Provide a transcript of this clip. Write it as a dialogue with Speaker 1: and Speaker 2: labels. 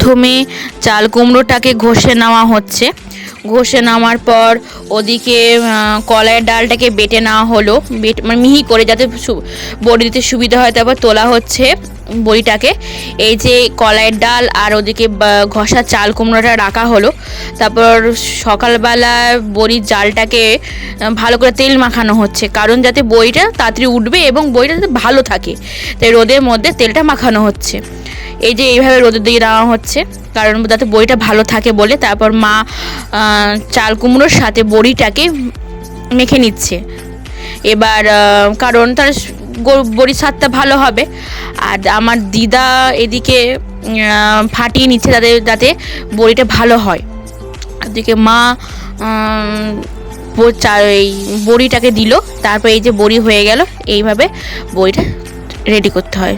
Speaker 1: প্রথমে চাল কুমড়োটাকে ঘষে নেওয়া হচ্ছে। ঘষে নামার পর ওদিকে কলাইয়ের ডালটাকে বেটে নেওয়া হলো। বেট মানে মিহি করে যাতে বড়ি দিতে সুবিধা হয়, তারপর তোলা হচ্ছে বড়িটাকে। এই যে কলাইয়ের ডাল আর ওদিকে ঘষা চাল কুমড়োটা রাখা হলো। তারপর সকালবেলা বড়ির জালটাকে ভালো করে তেল মাখানো হচ্ছে। কারণ যাতে বড়িটা তাড়াতাড়ি উঠবে এবং বড়িটা যাতে ভালো থাকে। তাই রোদের মধ্যে তেলটা মাখানো হচ্ছে। এই যে এইভাবে রোদে দিয়ে দেওয়া হচ্ছে। কারণ যাতে বড়িটা ভালো থাকে বলে তারপর মা চাল কুমড়োর সাথে বড়িটাকে মেখে নিচ্ছে। এবার কারণ তার বড়ির স্বাদটা ভালো হবে। আর আমার দিদা এদিকে ফাটিয়ে নিচ্ছে তাদের যাতে বড়িটা ভালো হয়। এদিকে মা এই বড়িটাকে দিল। তারপর এই যে বড়ি হয়ে গেল, এইভাবে বড়িটা রেডি করতে হয়।